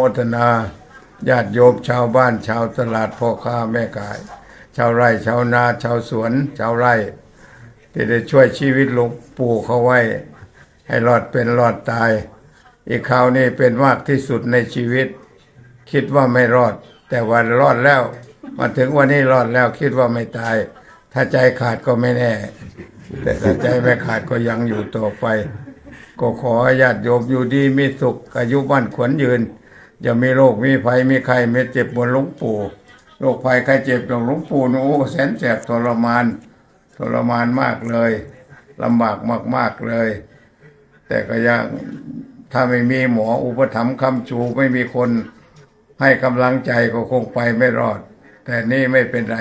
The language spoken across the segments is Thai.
โมทนาญาติโยมชาวบ้านชาวตลาดพ่อค้าแม่ขาย ชาวไร่ชาวนาชาวสวน ชาวไร่ที่ได้ช่วยชีวิตหลวงปู่เขาไว้ ให้รอดเป็นรอดตาย อีกคราวนี้เป็นมากที่สุดในชีวิต คิดว่าไม่รอด แต่วันรอดแล้ว มาถึงวันนี้รอดแล้วคิดว่าไม่ตาย ถ้าใจขาดก็ไม่แน่ แต่ถ้าใจไม่ขาดก็ยังอยู่ต่อไป ก็ขอญาติโยมอยู่ดีมีสุขอายุบ้านขวัญยืน อย่ามีโรคมีภัยมีใครไม่เจ็บบนหลวงปู่โรคภัยใครเจ็บของหลวงปู่นโอ้แสนแสบทรมานทรมานมากเลยลำบากมาก ๆเลย แต่ก็ยังถ้าไม่มีหมออุปถัมภ์คำชูไม่มีคนให้กำลังใจก็คงไปไม่รอด แต่นี่ไม่เป็นไร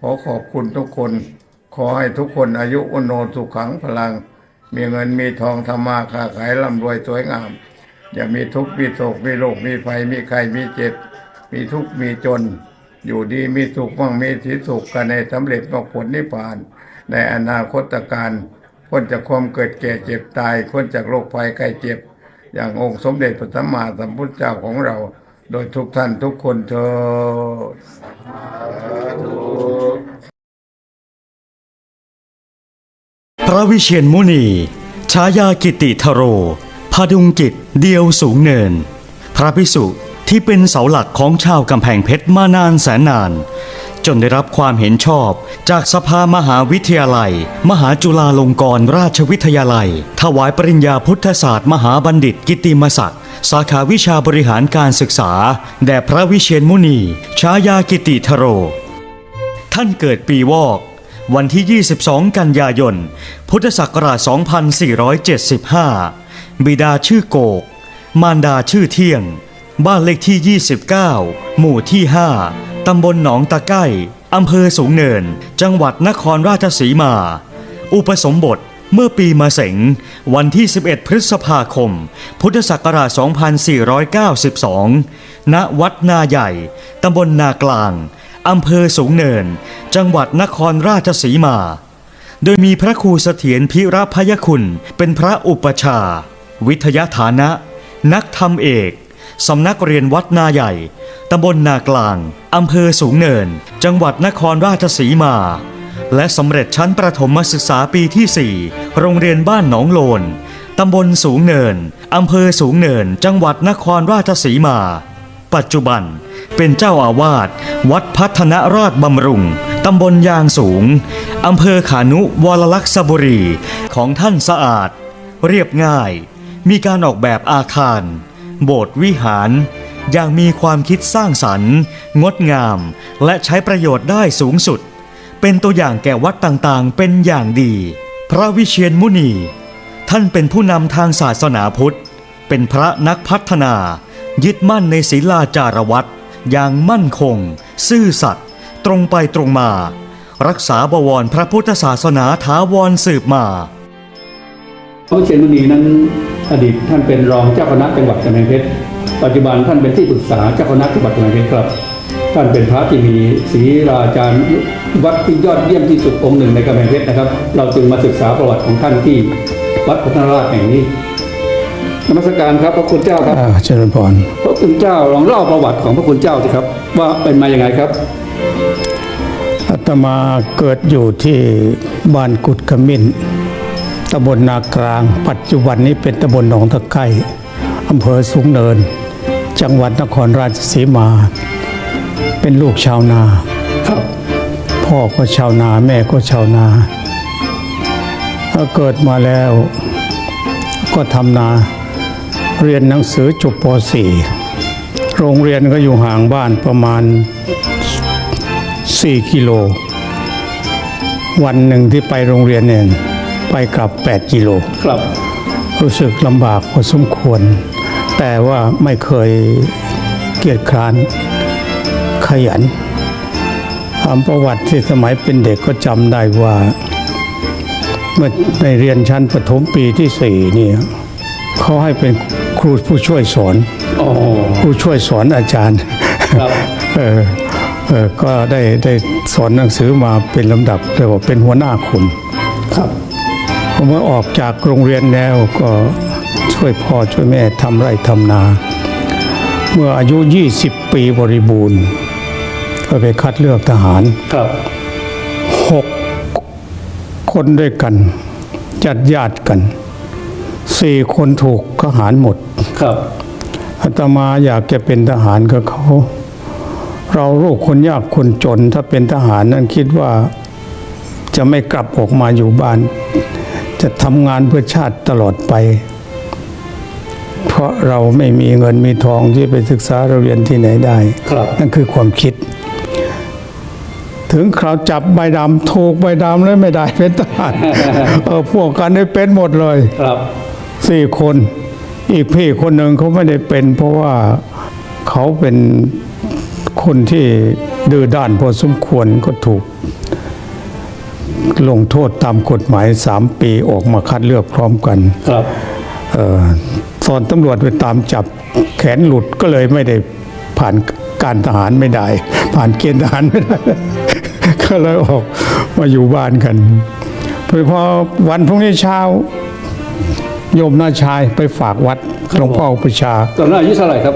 ขอขอบคุณทุกคน ขอให้ทุกคนอายุอุโนสุขังพลัง มีเงินมีทองทำมาค้าขายร่ำรวยสวยงาม ย่ามีทุกข์มีโศกมีโรคมีภัยมีใครมีเจ็บ มีทุกข์มีจน อยู่ดีมีสุขมั่งมีสีสุขกันในสำเร็จมรรคผลนิพพาน ในอนาคตการพ้นจากความเกิดแก่เจ็บตายพ้นจากโรคภัยไข้เจ็บ อย่างองค์สมเด็จพระสัมมาสัมพุทธเจ้าของเรา โดยทุกท่านทุกคนเถิดพระวิเชียนมุนี ชายากิติทโร ดุงกิจเดียวสูงเนิน พระพิสุที่เป็นเสาหลักของชาวกำแพงเพชรมานานแสนนาน จนได้รับความเห็นชอบจากสภามหาวิทยาลัย มหาจุฬาลงกรณราชวิทยาลัย ถวายปริญญาพุทธศาสตร์มหาบัณฑิตกิตติมศักดิ์สาขาวิชาบริหารการศึกษา แด่พระวิเชียนมุนีชายากิติทโร ท่านเกิดปีวอกวันที่ 22 กันยายน พุทธศักราช 2475 บิดาชื่อโกก มารดาชื่อเที่ยง บ้านเลขที่ 29 หมู่ที่ 5 ตำบลหนองตะไก้อำเภอสูงเนิน จังหวัดนครราชสีมา อุปสมบทเมื่อปีมาเสงวันที่ 11 พฤษภาคม พุทธศักราช 2492 ณ วัดนาใหญ่ ตำบลนากลาง อำเภอสูงเนิน จังหวัดนครราชสีมา โดยมีพระครูเสถียรพิรพยคุณเป็นพระอุปชา วิทยาฐานะ นักธรรมเอกสำนักเรียนวัดนาใหญ่ ตำบลนากลาง อำเภอสูงเนิน จังหวัดนครราชสีมา และสำเร็จชั้นประถมศึกษาปีที่ 4 โรงเรียนบ้านหนองโลน ตำบลสูงเนิน อำเภอสูงเนิน จังหวัดนครราชสีมา ปัจจุบันเป็นเจ้าอาวาสวัดพัฒนราชบำรุง ตำบลยางสูง อำเภอขานุวรลักษบุรี ของท่านสะอาด เรียบง่าย มีการออกแบบอาคาร โบสถ์วิหาร อย่างมีความคิดสร้างสรรค์ งดงาม และใช้ประโยชน์ได้สูงสุด เป็นตัวอย่างแก่วัดต่างๆ เป็นอย่างดี พระวิเชียนมุนี ท่านเป็นผู้นำทางศาสนาพุทธ เป็นพระนักพัฒนา ยึดมั่นในศีลาจารวัตรอย่างมั่นคง ซื่อสัตย์ตรงไปตรงมา รักษาบวรพระพุทธศาสนาถาวรสืบมาพระวิเชียรมุนีนั้น อดีตท่านเป็นรองเจ้าคณะจังหวัดกำแพงเพชรปัจจุบันท่านเป็นที่ปรึกษาเจ้าคณะจังหวัดกำแพงเพชรครับ ท่านเป็นพระที่มีศีราจารย์วัดที่ยอดเยี่ยมที่สุดองค์หนึ่งในกำแพงเพชรนะครับ เราจึงมาศึกษาประวัติของท่านที่วัดพัฒนราชแห่งนี้นมัสการครับพระคุณเจ้าครับอ่าเจริญพรพระคุณเจ้าลองเล่าประวัติของพระคุณเจ้าสิครับ ว่าเป็นมาอย่างไงครับอาตมาเกิดอยู่ที่บ้านกุดขมิ้น ตำบลนากลาง ปัจจุบันนี้เป็นตำบลหนองตะไคร่อำเภอสูงเนิน จังหวัดนครราชสีมา เป็นลูกชาวนาครับพ่อก็ชาวนาแม่ก็ชาวนาเกิดมาแล้วก็ทำนาเรียนหนังสือจบป .4 โรงเรียนก็อยู่ห่างบ้านประมาณ 4 กิโล วันหนึ่งที่ไปโรงเรียนเนี่ย ไปกลับ 8 กิโลครับ รู้สึกลำบากพอสมควร แต่ว่าไม่เคยเกียจคร้านขยันตามประวัติที่สมัยเป็นเด็กก็จำได้ว่า เมื่อในเรียนชั้นประถมปีที่สี่เนี่ยเขาให้เป็นครูผู้ช่วยสอนอ๋อผู้ช่วยสอนอาจารย์ครับเออเออก็ได้ได้สอนหนังสือมาเป็นลำดับเรียกว่าเป็นหัวหน้าคนครับ พอเมื่อออกจากโรงเรียนแล้วก็ช่วยพ่อช่วยแม่ทำไร่ทำนา เมื่ออายุ 20 ปีบริบูรณ์ ก็ไปคัดเลือกทหารครับหกคนด้วยกัน จัดญาติกันสี่คนถูกทหารหมดครับอาตมาอยากจะเป็นทหารกับเขา เราลูกคนยากคนจนถ้าเป็นทหารนั้นคิดว่าจะไม่กลับออกมาอยู่บ้าน จะทำงานเพื่อชาติตลอดไป เพราะเราไม่มีเงินมีทองที่ไปศึกษาเราเรียนที่ไหนได้ครับนั่นคือความคิด ถึงคราวจับใบดำถูกใบดำแล้วไม่ได้เป็นทหารเออพวกกันได้เป็นหมดเลยครับสี่คนอีกพี่คนหนึ่งเขาไม่ได้เป็น เพราะว่าเขาเป็นคนที่ดื้อด้านพอสมควรก็ถูก ลงโทษตามกฎหมายสามปีออกมาคัดเลือกพร้อมกันครับเออตอนตำรวจไปตามจับแขนหลุดก็เลยไม่ได้ผ่านการทหารไม่ได้ ผ่านเกณฑ์ทหารไม่ได้ ก็เลยออกมาอยู่บ้านกันพอวันพรุ่งนี้เช้าโยมนาชายไปฝากวัดหลวงพ่ออุปชฌาย์ตอนนั้นอายุเท่าไหร่ครับ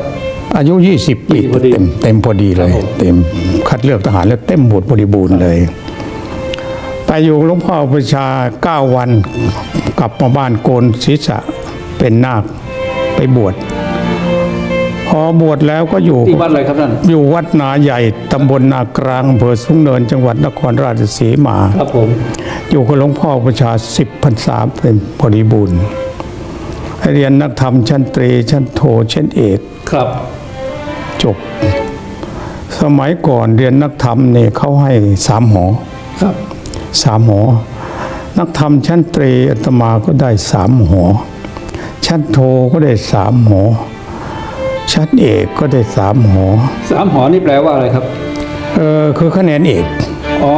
อายุ 20 ปีพอดีเต็มเต็มพอดีเลยครับผมเต็มคัดเลือกทหารแล้วเต็มบทบริบูรณ์เลยไป อยู่หลวงพ่ออุปชฌาย์เก้าวัน กลับมาบ้านโกนศีรษะเป็นนาคไปบวชพอบวชแล้วก็อยู่ที่วัดอะไรครับท่านอยู่วัดนาใหญ่ตำบลนากลางอำเภอสุงเนิน จังหวัดนครราชสีมา ครับผม อยู่กับหลวงพ่อประชาสิบพรรษาเป็นบริบูรณ์ให้เรียนนักธรรมชั้นตรีชั้นโทชั้นเอกครับ จบ สมัยก่อนเรียนนักธรรมเนี่ยเขาให้สามหอครับ สามหอ นักธรรมชั้นตรีอาตมาก็ได้สามหอ ชั้นโทก็ได้สามหอ ชั้นเอกก็ได้สามหอสามหอนี่แปลว่าอะไรครับ เออคือคะแนนเอกอ๋อ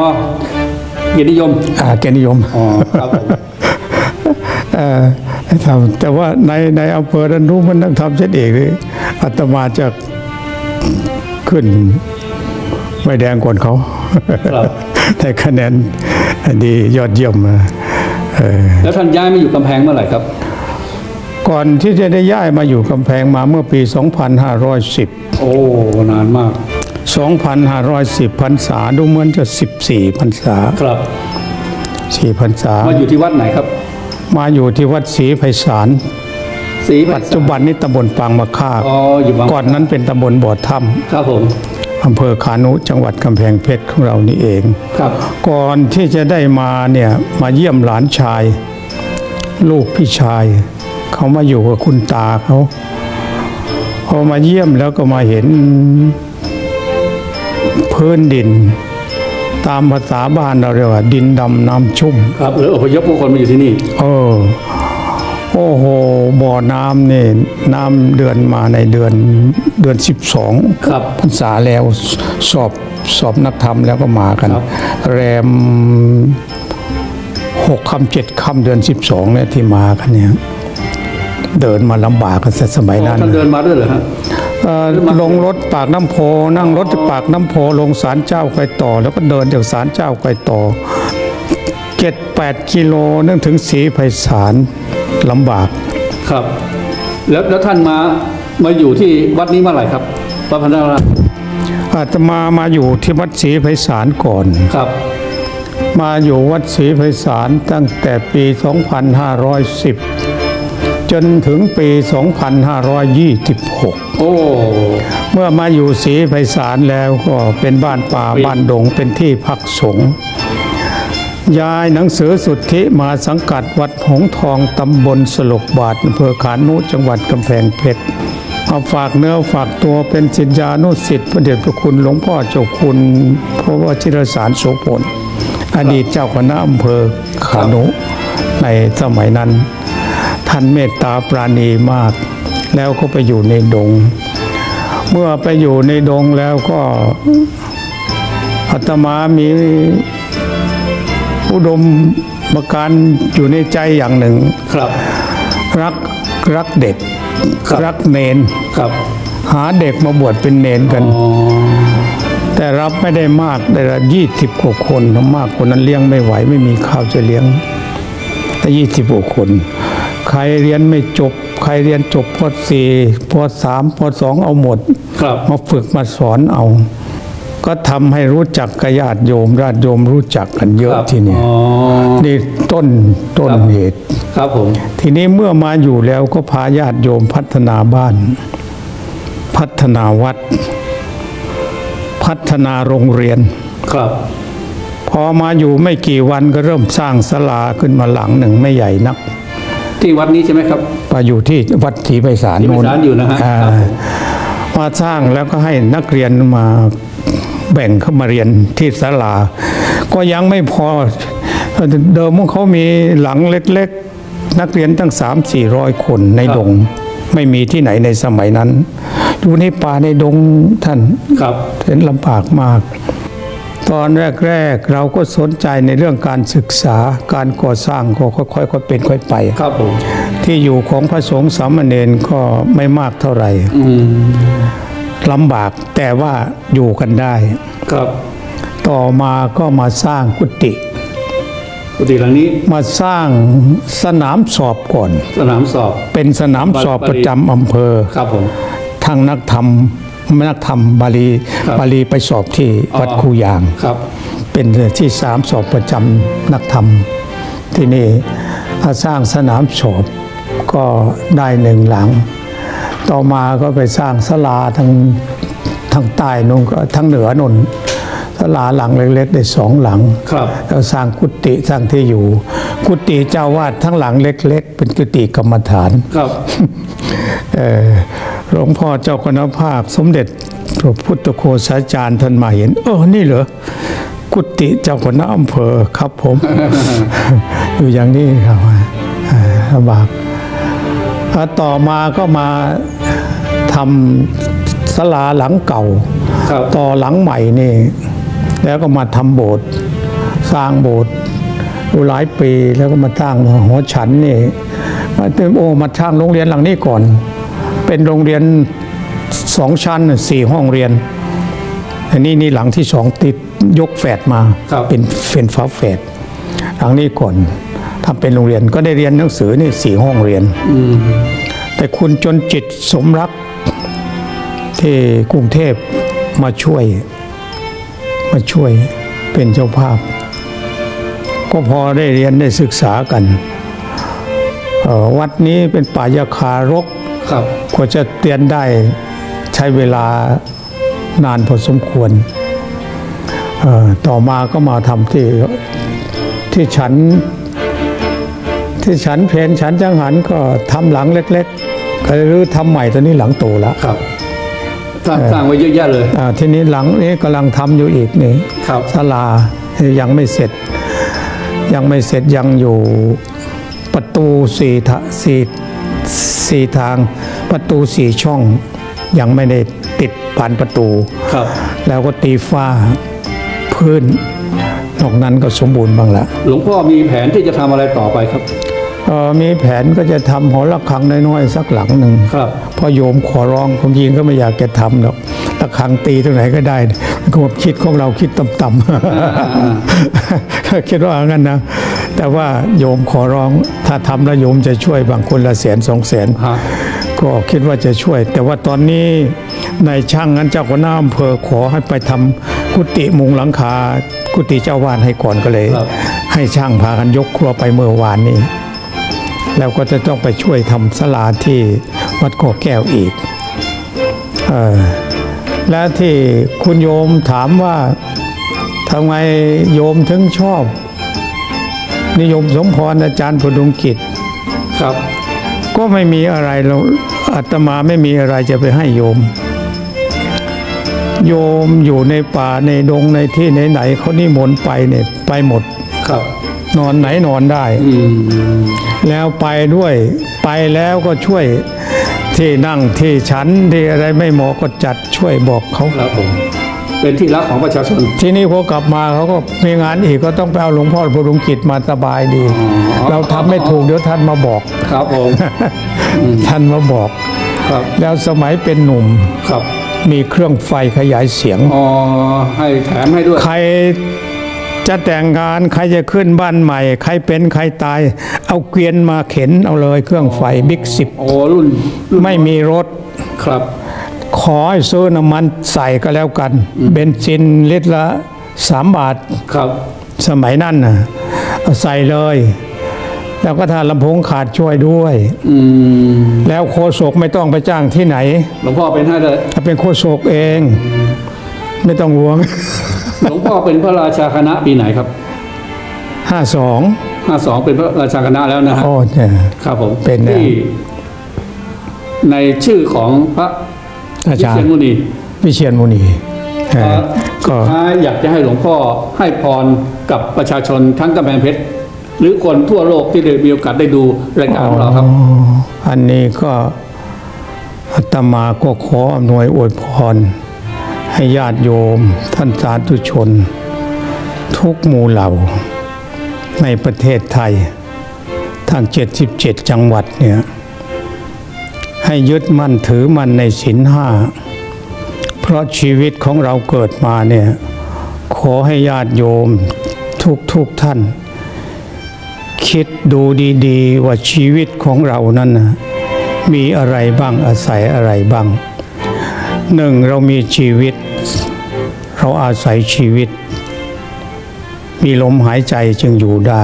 เกียรตินิยมอาเกยรตินิยมอ๋อครับผมเอ่อให้ทำแต่ว่าในในอำเภอนั้นรู้มันนักทำเช่นเอกเลยอาตมาจะขึ้นไม่แดงกว่าเขาครับ แต่คะแนนดียอดเยี่ยมนะเออแล้วท่านย้ายมาอยู่กำแพงเมื่อไหร่ครับ ก่อนที่จะได้ย้ายมาอยู่กำแพงมาเมื่อปี 2510 โอ้นานมาก 2510พรรษาดูเหมือนจะ 14พรรษาครับ4พรรษามาอยู่ที่วัดไหนครับ มาอยู่ที่วัดศรีไพศาลศรีไพปัจศาลจุบันนี้ตำบลปางมะค่าอ๋ออยู่บางก่อนนั้นเป็นตำบลบ่อถ้ำครับผม อำเภอขานุจังหวัดกำแพงเพชรของเรานี่เองครับ ก่อนที่จะได้มาเนี่ยมาเยี่ยมหลานชาย ลูกพี่ชาย เขามาอยู่กับคุณตาเขาพอมาเยี่ยมแล้วก็มาเห็นพื้นดิน ตามภาษาบ้านเราเรียกว่า ดินดำน้ำชุ่ม ครับหรืออพยพผู้คนมาอยู่ที่นี่ เออ โอ้โหบ่อน้ำนี่น้ำเดือนมาในเดือนเดือนสิบสองครับพรรษาแล้วสอบสอบนักธรรมแล้วก็มากันครับแรมหกคำเจ็ดคำเดือนสิบสองเนี่ยที่มากันเนี่ยเดินมาลำบากกันแต่สมัยนั้นท่านเดินมาด้วยเหรอฮะเอ่อลงรถปากน้ำโพนั่งรถจากปากน้ำโพลงศาลเจ้าไกลต่อ แล้วก็เดินจากศาลเจ้าไกลต่อ เจ็ดแปดกิโลนึกถึงสีไพศาลลำบาก ครับ แล้วแล้วท่านมามาอยู่ที่วัดนี้เมื่อไหร่ครับวัดพันธราอาตมามาอยู่ที่วัดศรีไพศาลก่อน ครับ มาอยู่วัดศรีไพศาลตั้งแต่ปี 2510 จนถึงปี 2526 โอ้ เมื่อมาอยู่ศรีไพศาลแล้วก็เป็นบ้านป่าบ้านดงเป็นที่พักสงฆ์ ย้ายหนังสือสุทธิมาสังกัดวัดหงทองตำบลสลกบาทอำเภอขานุจังหวัดกำแพงเพชรเอาฝากเนื้อฝากตัวเป็นศิษยานุศิษย์พระเดชพระคุณหลวงพ่อเจ้าคุณเพราะว่าชิรสารโสพลอดีตเจ้าคณะอำเภอขานุในสมัยนั้น ท่านเมตตาปราณีมาก แล้วก็ไปอยู่ในดง เมื่อไปอยู่ในดงแล้วก็อาตมามี อุดมการณ์อยู่ในใจอย่างหนึ่ง ครับ รักรักเด็ก ครับรักเนนครับหาเด็กมาบวชเป็นเนนกัน อ๋อแต่รับไม่ได้มากได้ละยี่สิบกว่าคนถ้ามากคนนั้นเลี้ยงไม่ไหว ไม่มีข้าวจะเลี้ยงแต่ยี่สิบกว่าคน ใครเรียนไม่จบ ใครเรียนจบปสี่ปสามปสองเอาหมด ครับ มาฝึกมาสอนเอา ก็ทำให้รู้จักกับญาติโยมญาติโยมรู้จักกันเยอะครับทีนี้อ๋อ นี่ต้นต้นครับเหตุ ครับผม ทีนี้เมื่อมาอยู่แล้วก็พาญาติโยมพัฒนาบ้าน พัฒนาวัด พัฒนาโรงเรียน ครับ พอมาอยู่ไม่กี่วันก็เริ่มสร้างศาลาขึ้นมาหลังหนึ่งไม่ใหญ่นักที่วัดนี้ใช่ไหมครับ ไปอยู่ที่วัดศรีไพศาลศรีไพโน่นศาลอยู่นะฮะอ่าครับผมมาสร้างแล้วก็ให้นักเรียนมา แบ่งเข้ามาเรียนที่ศาลา ก็ยังไม่พอเดิมของเขามีหลังเล็กๆ นักเรียนตั้งสามสี่ร้อยคนในดง ไม่มีที่ไหนในสมัยนั้น อยู่ในป่าในดงท่านครับเห็นลำบากมาก ตอนแรกๆ เราก็สนใจในเรื่องการศึกษาการก่อสร้างก็ค่อยๆเป็นค่อยไปครับผมที่อยู่ของพระสงฆ์สามเณรก็ไม่มากเท่าไหร่อืม ลำบากแต่ว่าอยู่กันได้ ครับต่อมาก็มาสร้างกุฏิกุฏิหลังนี้มาสร้างสนามสอบก่อน สนามสอบเป็นสนามสอบประจำอำเภอครับผมทางนักธรรมนักธรรมบาลีครับบาลีไปสอบที่วัดคูยางครับ เป็นที่สามสอบประจำนักธรรม ที่นี่ถ้าสร้างสนามสอบก็ได้หนึ่งหลัง ต่อมาก็ไปสร้างศาลาทางทางใต้นนก็ทางเหนือนนศาลาหลังเล็กๆได้สองหลังครับแล้วสร้างกุฏิสร้างที่อยู่ กุฏิเจ้าวาดทั้งหลังเล็ก ๆ เป็นกุฏิกรรมฐานครับเอ่อหลวงพ่อเจ้าคณะภาคสมเด็จพระพุทธโฆษาจารย์ท่านมาเห็น เออนี่เหรอกุฏิเจ้าคณะอำเภอครับผม อยู่อย่างนี้ครับเอ่อลำบากแล้ว ต่อมาก็มาทำศาลาหลังเก่าครับต่อหลังใหม่นี่ แล้วก็มาทำโบสถ์สร้างโบสถ์อยู่หลายปีแล้วก็มาสร้างหอฉันนี่มาเติมโอมาสร้างโรงเรียนหลังนี้ก่อน เป็นโรงเรียนสองชั้นสี่ห้องเรียน อันนี้นี่หลังที่สองติดยกแฝดมาครับเป็นเป็นฟ้าแฝดหลังนี้ก่อน ทำเป็นโรงเรียนก็ได้เรียนหนังสือนี่สี่ห้องเรียนอืมแต่คุณจนจิตสมรักที่กรุงเทพมาช่วย มาช่วยเป็นเจ้าภาพ ก็พอได้เรียนได้ศึกษากันเอ่อวัดนี้เป็นป่ายาคารกครับกว่าจะเตียนได้ใช้เวลานานพอสมควรเอ่อต่อมาก็มาทำที่ที่ฉัน ที่ฉันเพนฉันจังหันก็ทำหลังเล็กๆก็หรือทำใหม่ตอนนี้หลังโตแล้วครับสร้างสร้างไว้เยอะแยะเลยอ่าทีนี้หลังนี้กำลังทำอยู่อีกนี่ครับศาลายังไม่เสร็จ ยังไม่เสร็จยังอยู่ประตูสี่ทะสี่สี่ทางประตูสี่ช่อง ยังไม่ได้ติดผ่านประตูครับ แล้วก็ตีฝ้าพื้นนอกนั้นก็สมบูรณ์บ้างละหลวงพ่อมีแผนที่จะทำอะไรต่อไปครับเอ่อ มีแผนก็จะทำหอระฆังน้อยๆสักหลังหนึ่งครับพอโยมขอร้องผมยิงก็ไม่อยากจะทำหรอกระฆังตีตรงไหนก็ได้ความคิดของเราคิดต่ำๆคิดว่างั้นนะ แต่ว่าโยมขอร้องถ้าทำแล้วโยมจะช่วยบางคนละแสนสองแสนฮะก็คิดว่าจะช่วย แต่ว่าตอนนี้ในายช่างนั้นเจ้าคณะอำเภอขอให้ไปทำกุฏิมุงหลังคากุฏิเจ้าวาดให้ก่อนก็เลยครับให้ช่างพากันยกครัวไปเมื่อวานนี้ แล้วก็จะต้องไปช่วยทำศาลาที่วัดก่อแก้วอีกเออและที่คุณโยมถามว่าทำไมโยมถึงชอบ นิยมสมพรอาจารย์พดุงกิจครับ ก็ไม่มีอะไรเราอาตมาไม่มีอะไรจะไปให้โยม โยมอยู่ในป่าในดงในที่ไหนๆเขานิมนต์ไปเนี่ยไปหมดครับ นอนไหนนอนได้อืม แล้วไปด้วย ไปแล้วก็ช่วยที่นั่งที่ฉันที่อะไรไม่เหมาะก็จัดช่วยบอกเขาครับผมเป็นที่รักของประชาชน ทีนี้พอกลับมาเขาก็มีงานอีกก็ต้องไปเอาหลวงพ่อพดุงกิจมาสบายดีอ๋อเราทำไม่ถูกเดี๋ยวท่านมาบอกครับผมท่านมาบอกครับ แล้วสมัยเป็นหนุ่มครับ มีเครื่องไฟขยายเสียงอ๋อให้แถมให้ด้วย ใคร จะแต่งงานใครจะขึ้นบ้านใหม่ ใครเป็นใครตาย เอาเกวียนมาเข็นเอาเลยเครื่องไฟบิ๊กสิบโอ้รุ่นรุ่นไม่มีรถครับ ขอให้ซื้อน้ำมันใส่ก็แล้วกัน เบนซินลิตรละสามบาทครับสมัยนั้นนะเอาใส่เลย แล้วก็ถ้าลำโพงขาดช่วยด้วยอืมแล้วโคศกไม่ต้องไปจ้างที่ไหนหลวงพ่อเป็นให้เลยถ้าเป็นโคศกเอง ไม่ต้องห่วง หลวงพ่อเป็นพระราชาคณะปีไหนครับห้าสองห้าสองเป็นพระราชาคณะแล้วนะฮะโอ้เนี่ย ครับผมเป็นแล้ว ที่ในชื่อของพระอาวิจารเชียนย์มุนีวิเชียนมุนีเอเอ่ออก็สุดท้ายอยากจะให้หลวงพ่อให้พรกับประชาชนทั้งกำแพงเพชรหรือคนทั่วโลกที่ได้มีโอกาสได้ดูรายการของเราครับ อ๋ออันนี้ก็อาตมาก็ขออำนวยอวยพร ให้ญาติโยม ท่านสาธุชน ทุกหมู่เหล่า ในประเทศไทย ทั้ง 77 จังหวัดเนี่ยให้ยึดมั่นถือมั่นในศีลห้า เพราะชีวิตของเราเกิดมาเนี่ยขอให้ญาติโยมทุกทุกท่าน คิดดูดีๆ ว่าชีวิตของเรานั้นนะมีอะไรบ้างอาศัยอะไรบ้างหนึ่งเรามีชีวิต เราอาศัยชีวิต มีลมหายใจจึงอยู่ได้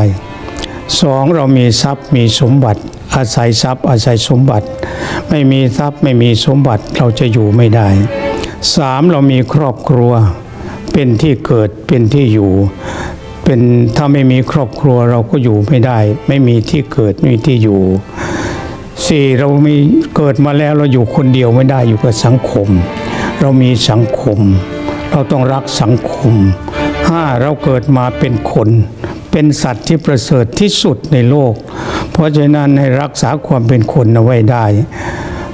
สองเรามีทรัพย์มีสมบัติ อาศัยทรัพย์ อาศัยสมบัติ ไม่มีทรัพย์ไม่มีสมบัติเราจะอยู่ไม่ได้สามเรามีครอบครัว เป็นที่เกิดเป็นที่อยู่ เป็นถ้าไม่มีครอบครัวเราก็อยู่ไม่ได้ ไม่มีที่เกิดไม่มีที่อยู่สี่เรามีเกิดมาแล้วเราอยู่คนเดียวไม่ได้อยู่กับสังคม เรามีสังคม เราต้องรักสังคมห้าเราเกิดมาเป็นคน เป็นสัตว์ที่ประเสริฐที่สุดในโลก เพราะฉะนั้นให้รักษาความเป็นคนเอาไว้ได้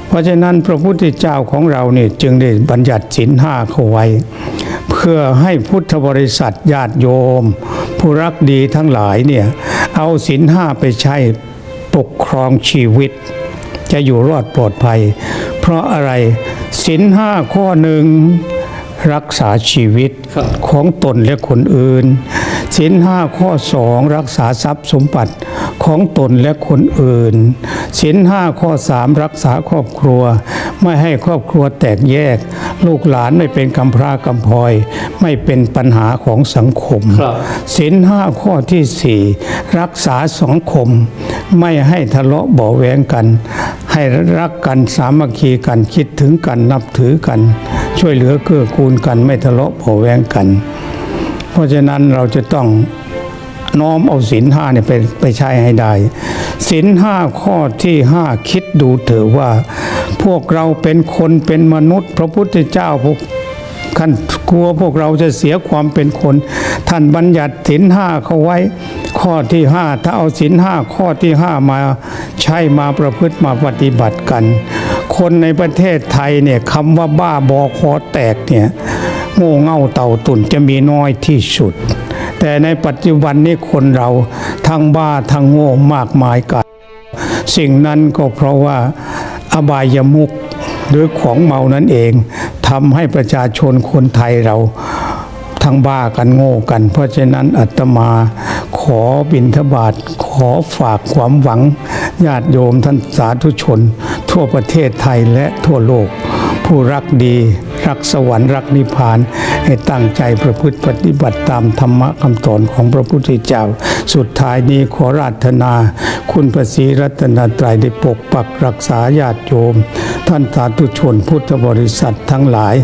เพราะฉะนั้นพระพุทธเจ้าของเราเนี่ยจึงได้บัญญัติศีลห้าเข้าไว้ เพื่อให้พุทธบริษัทญาติโยม ผู้รักดีทั้งหลายเนี่ยเอาศีลห้าไปใช้ปกครองชีวิต จะอยู่รอดปลอดภัย เพราะอะไรศีลห้าข้อหนึ่ง รักษาชีวิตครับของตนและคนอื่นศีลห้าข้อสองรักษาทรัพย์สมบัติของตนและคนอื่นศีลห้าข้อสามรักษาครอบครัว ไม่ให้ครอบครัวแตกแยก ลูกหลานไม่เป็นกำพร้ากำพร้อย ไม่เป็นปัญหาของสังคมครับศีลห้าข้อที่สี่รักษาสังคม ไม่ให้ทะเลาะเบาะแวงกัน ให้รักกันสามัคคีกันคิดถึงกันนับถือกัน ช่วยเหลือเกื้อกูลกันไม่ทะเลาะเบาแวงกัน เพราะฉะนั้นเราจะต้องน้อมเอาศีลห้าเนี่ยไปไปใช้ให้ได้ศีลห้าข้อที่ห้าคิดดูเถอะว่า พวกเราเป็นคนเป็นมนุษย์ พระพุทธเจ้าพวกท่านกลัวพวกเราจะเสียความเป็นคน ท่านบัญญัติศีลห้าเขาไว้ ข้อที่ห้าถ้าเอาศีลห้าข้อที่ห้ามาใช้มาประพฤติมาปฏิบัติกัน คนในประเทศไทยเนี่ยคำว่าบ้าบอคอแตกเนี่ยโง่เง่าเต่าตุ่นจะมีน้อยที่สุด แต่ในปัจจุบันนี้คนเราทั้งบ้าทั้งโง่มากมายกัน สิ่งนั้นก็เพราะว่าอบายมุขหรือของเมานั่นเองทำให้ประชาชนคนไทยเราทั้งบ้ากันโง่กัน เพราะฉะนั้นอาตมาขอบิณฑบาตขอฝากความหวังญาติโยมท่านสาธุชน ทั่วประเทศไทยและทั่วโลก ผู้รักดี รักสวรรค์รักนิพพาน ให้ตั้งใจประพฤติปฏิบัติตามธรรมะคำสอนของพระพุทธเจ้า สุดท้ายนี้ขอราธนา คุณพระศรีรัตนตรัยได้ปกปักรักษาญาติโยม ท่านสาธุชนพุทธบริษัททั้งหลาย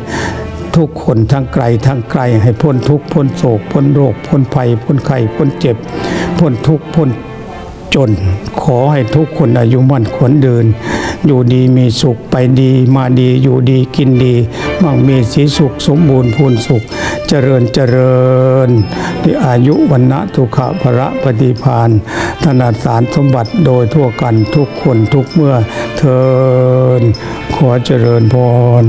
ทุกคนทั้งไกลทั้งไกลให้พ้นทุกข์พ้นโศกพ้นโรคพ้นภัยพ้นไข้พ้นเจ็บ พ้นทุกข์พ้นจน ขอให้ทุกคนอายุมั่นขวัญเดิน อยู่ดีมีสุขไปดีมาดีอยู่ดีกินดีมั่งมีสีสุขสมบูรณ์พูนสุข เจริญเจริญที่อายุวันนะทุกขะพระปฏิพานธนาสารสมบัติโดยทั่วกันทุกคนทุกเมื่อเทินขอเจริญพร